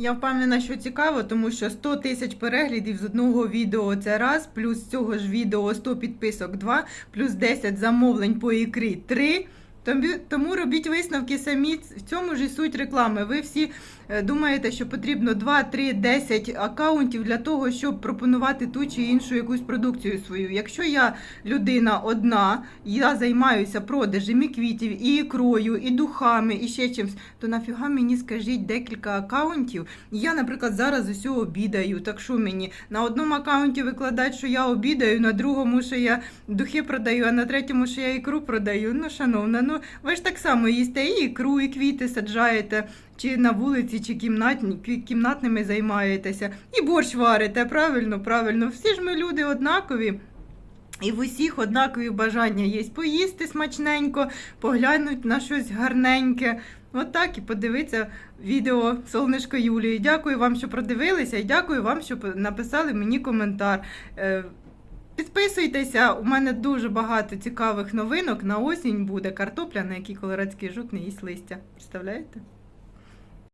Я впевнена, що цікаво, тому що 100 тисяч переглядів з одного відео це раз, плюс цього ж відео 100 підписок 2, плюс 10 замовлень по ікрі 3. Тому, робіть висновки самі. В цьому ж і суть реклами. Ви всі е, думаєте, що потрібно 2, 3, 10 акаунтів для того, щоб пропонувати ту чи іншу якусь продукцію свою. Якщо я людина одна, я займаюся продажем і квітів, і ікрою, і духами, і ще чимось, то нафіга мені скажіть декілька акаунтів. Я, наприклад, зараз усього обідаю. Так що мені на одному акаунті викладають, що я обідаю, на другому, що я духи продаю, а на третьому, що я ікру продаю. Ну, шановна, ну ви ж так само їсте і ікру, і квіти саджаєте. Чи на вулиці, чи кімнатні, кімнатними займаєтеся, і борщ варите, правильно, правильно. Всі ж ми люди однакові. І в усіх однакові бажання є поїсти смачненько, поглянути на щось гарненьке. От так і подивитися відео Солнишко Юлії. Дякую вам, що продивилися, і дякую вам, що написали мені коментар. Підписуйтеся, у мене дуже багато цікавих новинок. На осінь буде картопля, на якій колорадський жук не їсть листя. Представляєте?